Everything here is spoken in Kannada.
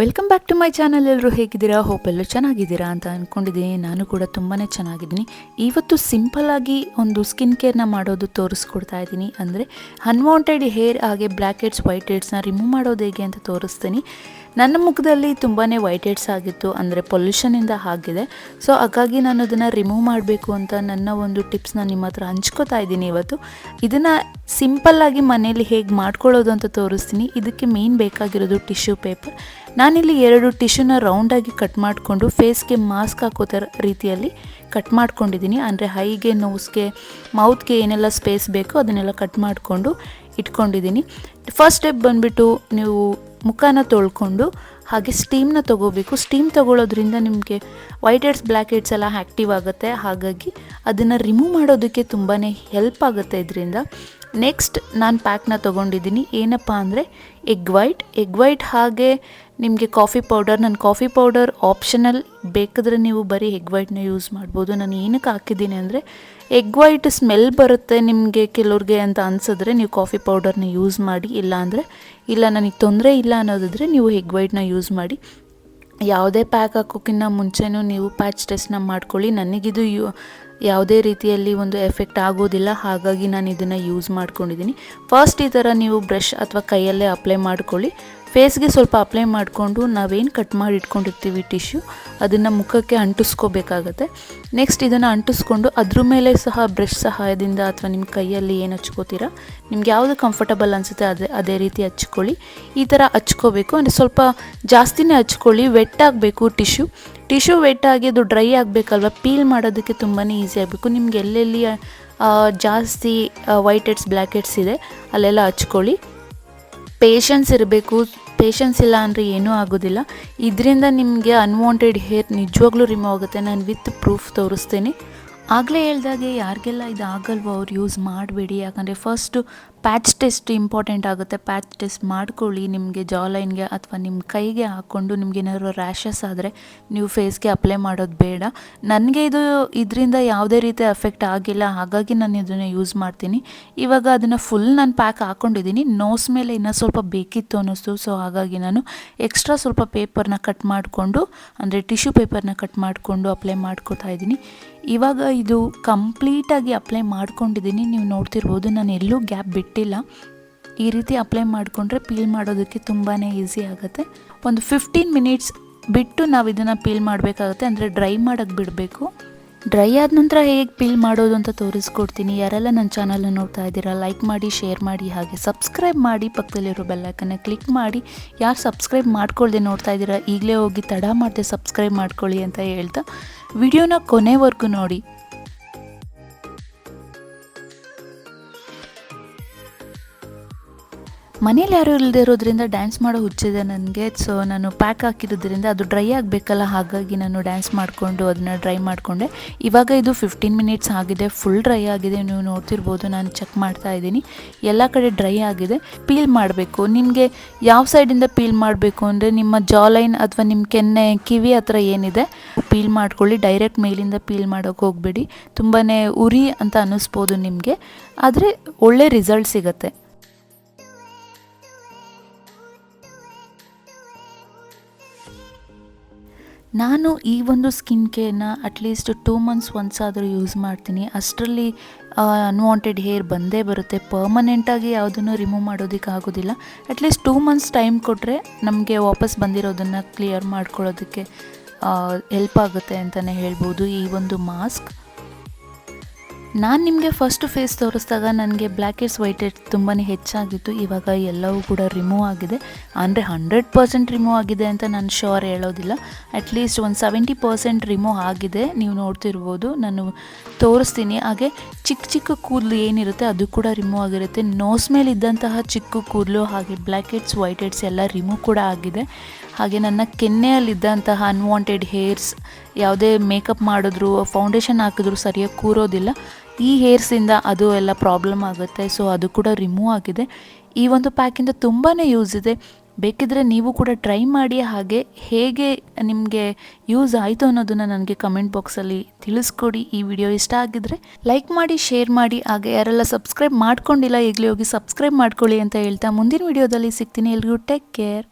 Welcome back to my channel ಎಲ್ಲರೂ ಹೇಗಿದ್ದೀರಾ? ಹೋಪ್ ಎಲ್ಲರೂ ಚೆನ್ನಾಗಿದ್ದೀರಾ ಅಂತ ಅಂದ್ಕೊಂಡಿದ್ದೀನಿ ನಾನು ಕೂಡ ತುಂಬಾ ಚೆನ್ನಾಗಿದ್ದೀನಿ. ಇವತ್ತು ಸಿಂಪಲ್ ಆಗಿ ಒಂದು ಸ್ಕಿನ್ ಕೇರ್ನ ಮಾಡೋದು ತೋರಿಸ್ಕೊಡ್ತಾ ಇದ್ದೀನಿ. ಅಂದರೆ ಅನ್ವಾಂಟೆಡ್ ಹೇರ್ ಹಾಗೆ ಬ್ಲ್ಯಾಕ್ ಹೆಡ್ಸ್ ವೈಟ್ ಹೆಡ್ಸ್ನ ರಿಮೂವ್ ಮಾಡೋದು ಹೇಗೆ ಅಂತ ತೋರಿಸ್ತೀನಿ. ನನ್ನ ಮುಖದಲ್ಲಿ ತುಂಬಾ ವೈಟ್ ಹೆಡ್ಸ್ ಆಗಿತ್ತು. ಅಂದರೆ ಪೊಲ್ಯೂಷನಿಂದ ಆಗಿದೆ. ಸೊ ಹಾಗಾಗಿ ನಾನು ಅದನ್ನು ರಿಮೂವ್ ಮಾಡಬೇಕು ಅಂತ ನನ್ನ ಒಂದು ಟಿಪ್ಸ್ನ ನಿಮ್ಮ ಹತ್ರ ಹಂಚ್ಕೋತಾ ಇದ್ದೀನಿ ಇವತ್ತು. ಇದನ್ನು ಸಿಂಪಲ್ಲಾಗಿ ಮನೇಲಿ ಹೇಗೆ ಮಾಡ್ಕೊಳ್ಳೋದು ಅಂತ ತೋರಿಸ್ತೀನಿ. ಇದಕ್ಕೆ ಮೇನ್ ಬೇಕಾಗಿರೋದು ಟಿಶ್ಯೂ ಪೇಪರ್ ನಾನಿಲ್ಲಿ ಎರಡು ಟಿಶ್ಯೂನ ರೌಂಡಾಗಿ ಕಟ್ ಮಾಡಿಕೊಂಡು ಫೇಸ್ಗೆ ಮಾಸ್ಕ್ ಹಾಕೋ ಥರ ರೀತಿಯಲ್ಲಿ ಕಟ್ ಮಾಡ್ಕೊಂಡಿದ್ದೀನಿ. ಅಂದರೆ ಹೈಗೆ ನೋಸ್ಗೆ ಮೌತ್ಗೆ ಏನೆಲ್ಲ ಸ್ಪೇಸ್ ಬೇಕೋ ಅದನ್ನೆಲ್ಲ ಕಟ್ ಮಾಡಿಕೊಂಡು ಇಟ್ಕೊಂಡಿದ್ದೀನಿ. ಫಸ್ಟ್ ಸ್ಟೆಪ್ ಬಂದುಬಿಟ್ಟು ನೀವು ಮುಖನ ತೊಳ್ಕೊಂಡು ಹಾಗೆ ಸ್ಟೀಮ್ನ ತೊಗೋಬೇಕು. ಸ್ಟೀಮ್ ತೊಗೊಳೋದ್ರಿಂದ ನಿಮಗೆ ವೈಟ್ ಹೆಡ್ಸ್ ಬ್ಲ್ಯಾಕ್ ಹೆಡ್ಸ್ ಎಲ್ಲ ಆ್ಯಕ್ಟಿವ್ ಆಗುತ್ತೆ. ಹಾಗಾಗಿ ಅದನ್ನು ರಿಮೂವ್ ಮಾಡೋದಕ್ಕೆ ತುಂಬಾ ಹೆಲ್ಪ್ ಆಗುತ್ತೆ ಇದರಿಂದ. ನೆಕ್ಸ್ಟ್ ನಾನು ಪ್ಯಾಕ್ನ ತೊಗೊಂಡಿದ್ದೀನಿ. ಏನಪ್ಪ ಅಂದರೆ ಎಗ್ ವೈಟ್ ಎಗ್ ವೈಟ್ ಹಾಗೆ ನಿಮಗೆ ಕಾಫಿ ಪೌಡರ್ ನನ್ನ ಕಾಫಿ ಪೌಡರ್ ಆಪ್ಷನಲ್ ಬೇಕಾದರೆ ನೀವು ಬರೀ ಎಗ್ ವೈಟ್ನ ಯೂಸ್ ಮಾಡ್ಬೋದು. ನಾನು ಏನಕ್ಕೆ ಹಾಕಿದ್ದೀನಿ ಅಂದರೆ ಎಗ್ ವೈಟ್ ಸ್ಮೆಲ್ ಬರುತ್ತೆ ನಿಮಗೆ ಕೆಲವ್ರಿಗೆ ಅಂತ ಅನಿಸಿದ್ರೆ ನೀವು ಕಾಫಿ ಪೌಡರ್ನ ಯೂಸ್ ಮಾಡಿ. ಇಲ್ಲ ಅಂದರೆ, ಇಲ್ಲ ನನಗೆ ತೊಂದರೆ ಇಲ್ಲ ಅನ್ನೋದಿದ್ರೆ ನೀವು ಎಗ್ ವೈಟ್ನ ಯೂಸ್ ಮಾಡಿ. ಯಾವುದೇ ಪ್ಯಾಕ್ ಹಾಕೋಕ್ಕಿಂತ ಮುಂಚೆನೂ ನೀವು ಪ್ಯಾಚ್ ಟೆಸ್ಟ್ನ ಮಾಡ್ಕೊಳ್ಳಿ. ನನಗಿದು ಯು ಯಾವುದೇ ರೀತಿಯಲ್ಲಿ ಒಂದು ಎಫೆಕ್ಟ್ ಆಗೋದಿಲ್ಲ, ಹಾಗಾಗಿ ನಾನು ಇದನ್ನು ಯೂಸ್ ಮಾಡ್ಕೊಂಡಿದ್ದೀನಿ ಫಸ್ಟ್ ಈ ಥರ ನೀವು ಬ್ರಷ್ ಅಥವಾ ಕೈಯಲ್ಲೇ ಅಪ್ಲೈ ಮಾಡ್ಕೊಳ್ಳಿ. ಫೇಸ್ಗೆ ಸ್ವಲ್ಪ ಅಪ್ಲೈ ಮಾಡಿಕೊಂಡು ನಾವೇನು ಕಟ್ ಮಾಡಿ ಇಟ್ಕೊಂಡಿರ್ತೀವಿ ಟಿಶ್ಯೂ ಅದನ್ನು ಮುಖಕ್ಕೆ ಅಂಟಿಸ್ಕೋಬೇಕಾಗತ್ತೆ. ನೆಕ್ಸ್ಟ್ ಇದನ್ನು ಅಂಟಿಸ್ಕೊಂಡು ಅದ್ರ ಮೇಲೆ ಸಹ ಬ್ರಷ್ ಸಹಾಯದಿಂದ ಅಥವಾ ನಿಮ್ಮ ಕೈಯಲ್ಲಿ ಏನು ಹಚ್ಕೋತೀರಾ, ನಿಮ್ಗೆ ಯಾವುದು ಕಂಫರ್ಟಬಲ್ ಅನಿಸುತ್ತೆ ಅದೇ ಅದೇ ರೀತಿ ಹಚ್ಕೊಳ್ಳಿ. ಈ ಥರ ಹಚ್ಕೋಬೇಕು. ಅಂದರೆ ಸ್ವಲ್ಪ ಜಾಸ್ತಿನೇ ಹಚ್ಕೊಳ್ಳಿ ವೆಟ್ ಆಗಬೇಕು ಟಿಶ್ಯೂ ಟಿಶ್ಯೂ ವೆಟ್ ಆಗಿ ಅದು ಡ್ರೈ ಆಗಬೇಕಲ್ವ ಪೀಲ್ ಮಾಡೋದಕ್ಕೆ ತುಂಬಾ ಈಸಿ ಆಗಬೇಕು. ನಿಮ್ಗೆ ಎಲ್ಲೆಲ್ಲಿ ಜಾಸ್ತಿ ವೈಟ್ ಹೆಡ್ಸ್ ಬ್ಲ್ಯಾಕ್ ಹೆಡ್ಸ್ ಇದೆ, ಅಲ್ಲೆಲ್ಲ ಹಚ್ಕೊಳ್ಳಿ. ಪೇಷನ್ಸ್ ಇರಬೇಕು ಪೇಷನ್ಸ್ ಇಲ್ಲ ಅಂದರೆ ಏನೂ ಆಗೋದಿಲ್ಲ. ಇದರಿಂದ ನಿಮಗೆ ಅನ್ವಾಂಟೆಡ್ ಹೇರ್ ನಿಜವಾಗ್ಲೂ ರಿಮೂವ್ ಆಗುತ್ತೆ. ನಾನು ವಿತ್ ಪ್ರೂಫ್ ತೋರಿಸ್ತೀನಿ. ಆಗಲೇ ಹೇಳ್ದಾಗೆ ಯಾರಿಗೆಲ್ಲ ಇದು ಆಗಲ್ವೋ ಅವ್ರು ಯೂಸ್ ಮಾಡಬೇಡಿ. ಯಾಕಂದರೆ ಫಸ್ಟು ಪ್ಯಾಚ್ ಟೆಸ್ಟ್ ಇಂಪಾರ್ಟೆಂಟ್ ಆಗುತ್ತೆ. ಪ್ಯಾಚ್ ಟೆಸ್ಟ್ ಮಾಡ್ಕೊಳ್ಳಿ ನಿಮಗೆ ಜಾಲೈನ್ಗೆ ಅಥವಾ ನಿಮ್ಮ ಕೈಗೆ ಹಾಕ್ಕೊಂಡು ನಿಮ್ಗೆ ಏನಾದರೂ ರ್ಯಾಷಸ್ ಆದರೆ ನೀವು ಫೇಸ್ಗೆ ಅಪ್ಲೈ ಮಾಡೋದು ಬೇಡ. ನನಗೆ ಇದು ಇದರಿಂದ ಯಾವುದೇ ರೀತಿ ಎಫೆಕ್ಟ್ ಆಗಿಲ್ಲ. ಹಾಗಾಗಿ ನಾನು ಇದನ್ನು ಯೂಸ್ ಮಾಡ್ತೀನಿ. ಇವಾಗ ಅದನ್ನು ಫುಲ್ ನಾನು ಪ್ಯಾಕ್ ಹಾಕ್ಕೊಂಡಿದ್ದೀನಿ ನೋಸ್ ಮೇಲೆ ಇನ್ನೂ ಸ್ವಲ್ಪ ಬೇಕಿತ್ತು ಅನ್ನಿಸ್ತು. ಸೊ ಹಾಗಾಗಿ ನಾನು ಎಕ್ಸ್ಟ್ರಾ ಸ್ವಲ್ಪ ಪೇಪರ್ನ ಕಟ್ ಮಾಡಿಕೊಂಡು, ಅಂದರೆ ಟಿಶ್ಯೂ ಪೇಪರ್ನ ಕಟ್ ಮಾಡಿಕೊಂಡು ಅಪ್ಲೈ ಮಾಡ್ಕೊತಾ ಇದ್ದೀನಿ ಇವಾಗ ಇದು ಕಂಪ್ಲೀಟಾಗಿ ಅಪ್ಲೈ ಮಾಡ್ಕೊಂಡಿದ್ದೀನಿ ನೀವು ನೋಡ್ತಿರ್ಬೋದು, ನಾನು ಎಲ್ಲೂ ಗ್ಯಾಪ್ ಬಿಟ್ಟಿಲ್ಲ. ಈ ರೀತಿ ಅಪ್ಲೈ ಮಾಡಿಕೊಂಡ್ರೆ ಪೀಲ್ ಮಾಡೋದಕ್ಕೆ ತುಂಬಾ ಈಸಿ ಆಗುತ್ತೆ. ಒಂದು ಫಿಫ್ಟೀನ್ ಮಿನಿಟ್ಸ್ ಬಿಟ್ಟು ನಾವು ಇದನ್ನು ಪೀಲ್ ಮಾಡಬೇಕಾಗುತ್ತೆ. ಅಂದರೆ ಡ್ರೈ ಮಾಡೋಕ್ಕೆ ಬಿಡಬೇಕು. ಡ್ರೈ ಆದ ನಂತರ ಹೇಗೆ ಪೀಲ್ ಮಾಡೋದು ಅಂತ ತೋರಿಸ್ಕೊಡ್ತೀನಿ. ಯಾರೆಲ್ಲ ನನ್ನ ಚಾನಲ್ ನೋಡ್ತಾ ಇದ್ದೀರಾ ಲೈಕ್ ಮಾಡಿ ಶೇರ್ ಮಾಡಿ, ಹಾಗೆ ಸಬ್ಸ್ಕ್ರೈಬ್ ಮಾಡಿ, ಪಕ್ಕದಲ್ಲಿರೋ ಬೆಲ್ಲೈಕನ್ನ ಕ್ಲಿಕ್ ಮಾಡಿ. ಯಾರು ಸಬ್ಸ್ಕ್ರೈಬ್ ಮಾಡ್ಕೊಳ್ದೆ ನೋಡ್ತಾ ಇದ್ದೀರಾ, ಈಗಲೇ ಹೋಗಿ ತಡ ಮಾಡದೆ ಸಬ್ಸ್ಕ್ರೈಬ್ ಮಾಡ್ಕೊಳ್ಳಿ ಅಂತ ಹೇಳ್ತಾ. ವಿಡಿಯೋನ ಕೊನೆವರೆಗೂ ನೋಡಿ. ಮನೇಲಿ ಯಾರೂ ಇಲ್ಲದೆ ಇರೋದ್ರಿಂದ ಡ್ಯಾನ್ಸ್ ಮಾಡೋ ಹುಚ್ಚಿದೆ ನನಗೆ. ಸೊ ನಾನು ಪ್ಯಾಕ್ ಹಾಕಿರೋದ್ರಿಂದ ಅದು ಡ್ರೈ ಆಗಬೇಕಲ್ಲ, ಹಾಗಾಗಿ ನಾನು ಡ್ಯಾನ್ಸ್ ಮಾಡಿಕೊಂಡು ಅದನ್ನು ಡ್ರೈ ಮಾಡಿಕೊಂಡೆ. ಇವಾಗ ಇದು ಫಿಫ್ಟೀನ್ ಮಿನಿಟ್ಸ್ ಆಗಿದೆ ಫುಲ್ ಡ್ರೈ ಆಗಿದೆ. ನೀವು ನೋಡ್ತಿರ್ಬೋದು, ನಾನು ಚೆಕ್ ಮಾಡ್ತಾ ಇದ್ದೀನಿ. ಎಲ್ಲ ಕಡೆ ಡ್ರೈ ಆಗಿದೆ. ಪೀಲ್ ಮಾಡಬೇಕು. ನಿಮಗೆ ಯಾವ ಸೈಡಿಂದ ಪೀಲ್ ಮಾಡಬೇಕು ಅಂದರೆ ನಿಮ್ಮ ಜಾಲೈನ್ ಅಥವಾ ನಿಮ್ಮ ಕೆನ್ನೆ, ಕಿವಿ ಹತ್ರ ಏನಿದೆ ಪೀಲ್ ಮಾಡ್ಕೊಳ್ಳಿ. ಡೈರೆಕ್ಟ್ ಮೇಲಿಂದ ಪೀಲ್ ಮಾಡೋಕ್ಕೆ ಹೋಗಬೇಡಿ. ತುಂಬಾ ಉರಿ ಅಂತ ಅನ್ನಿಸ್ಬೋದು ನಿಮಗೆ. ಆದರೆ ಒಳ್ಳೆ ರಿಸಲ್ಟ್ ಸಿಗುತ್ತೆ. ನಾನು ಈ ಒಂದು skin ಕೇರ್ನ at least two months once ಆದರೂ ಯೂಸ್ ಮಾಡ್ತೀನಿ. ಅಷ್ಟರಲ್ಲಿ ಅನ್ವಾಂಟೆಡ್ ಹೇರ್ ಬಂದೇ ಬರುತ್ತೆ. ಪರ್ಮನೆಂಟಾಗಿ ಯಾವುದನ್ನು ರಿಮೂವ್ ಮಾಡೋದಕ್ಕೆ ಆಗೋದಿಲ್ಲ. ಅಟ್ಲೀಸ್ಟ್ ಟೂ ಮಂತ್ಸ್ ಟೈಮ್ ಕೊಟ್ಟರೆ ನಮಗೆ ವಾಪಸ್ ಬಂದಿರೋದನ್ನು ಕ್ಲಿಯರ್ ಮಾಡ್ಕೊಳ್ಳೋದಕ್ಕೆ ಹೆಲ್ಪ್ ಆಗುತ್ತೆ ಅಂತಲೇ ಹೇಳ್ಬೋದು. ಈ ಒಂದು ಮಾಸ್ಕ್ ನಾನು ನಿಮಗೆ ಫಸ್ಟ್ ಫೇಸ್ ತೋರಿಸಿದಾಗ ನನಗೆ ಬ್ಲ್ಯಾಕ್ ಹೆಡ್ಸ್ ವೈಟ್ ಹೆಡ್ಸ್ ತುಂಬಾ ಹೆಚ್ಚಾಗಿತ್ತು. ಇವಾಗ ಎಲ್ಲವೂ ಕೂಡ ರಿಮೂವ್ ಆಗಿದೆ. ಅಂದರೆ ಹಂಡ್ರೆಡ್ ಪರ್ಸೆಂಟ್ ರಿಮೂವ್ ಆಗಿದೆ ಅಂತ ನಾನು ಶೋರ್ ಹೇಳೋದಿಲ್ಲ. ಅಟ್ಲೀಸ್ಟ್ ಒಂದು ಸೆವೆಂಟಿ ಪರ್ಸೆಂಟ್ ರಿಮೂವ್ ಆಗಿದೆ. ನೀವು ನೋಡ್ತಿರ್ಬೋದು, ನಾನು ತೋರಿಸ್ತೀನಿ. ಹಾಗೆ ಚಿಕ್ಕ ಚಿಕ್ಕ ಕೂದಲು ಏನಿರುತ್ತೆ ಅದು ಕೂಡ ರಿಮೂವ್ ಆಗಿರುತ್ತೆ. ನೋಸ್ ಮೇಲೆ ಇದ್ದಂತಹ ಚಿಕ್ಕ ಕೂದಲು, ಹಾಗೆ ಬ್ಲ್ಯಾಕ್ ಹೆಡ್ಸ್ ವೈಟ್ ಹೆಡ್ಸ್ ಎಲ್ಲ ರಿಮೂವ್ ಕೂಡ ಆಗಿದೆ. ಹಾಗೆ ನನ್ನ ಕೆನ್ನೆಯಲ್ಲಿದ್ದಂತಹ ಅನ್ವಾಂಟೆಡ್ ಹೇರ್ಸ್ ಯಾವುದೇ ಮೇಕಪ್ ಮಾಡಿದ್ರು ಫೌಂಡೇಶನ್ ಹಾಕಿದ್ರು ಸರಿಯಾಗಿ ಕೂರೋದಿಲ್ಲ. ಈ ಹೇರ್ಸಿಂದ ಅದು ಎಲ್ಲ ಪ್ರಾಬ್ಲಮ್ ಆಗುತ್ತೆ. ಸೊ ಅದು ಕೂಡ ರಿಮೂವ್ ಆಗಿದೆ. ಈ ಒಂದು ಪ್ಯಾಕಿಂದ ತುಂಬಾ ಯೂಸ್ ಇದೆ. ಬೇಕಿದ್ರೆ ನೀವು ಕೂಡ ಟ್ರೈ ಮಾಡಿ ಹಾಗೆ ಹೇಗೆ ನಿಮಗೆ ಯೂಸ್ ಆಯಿತು ಅನ್ನೋದನ್ನು ನನಗೆ ಕಮೆಂಟ್ ಬಾಕ್ಸಲ್ಲಿ ತಿಳಿಸ್ಕೊಡಿ. ಈ ವಿಡಿಯೋ ಇಷ್ಟ ಆಗಿದ್ರೆ ಲೈಕ್ ಮಾಡಿ ಶೇರ್ ಮಾಡಿ. ಹಾಗೆ ಯಾರೆಲ್ಲ ಸಬ್ಸ್ಕ್ರೈಬ್ ಮಾಡ್ಕೊಂಡಿಲ್ಲ, ಈಗಲೇ ಹೋಗಿ ಸಬ್ಸ್ಕ್ರೈಬ್ ಮಾಡ್ಕೊಳ್ಳಿ ಅಂತ ಹೇಳ್ತಾ ಮುಂದಿನ ವಿಡಿಯೋದಲ್ಲಿ ಸಿಗ್ತೀನಿ ಎಲ್ರಿಗೂ. Take care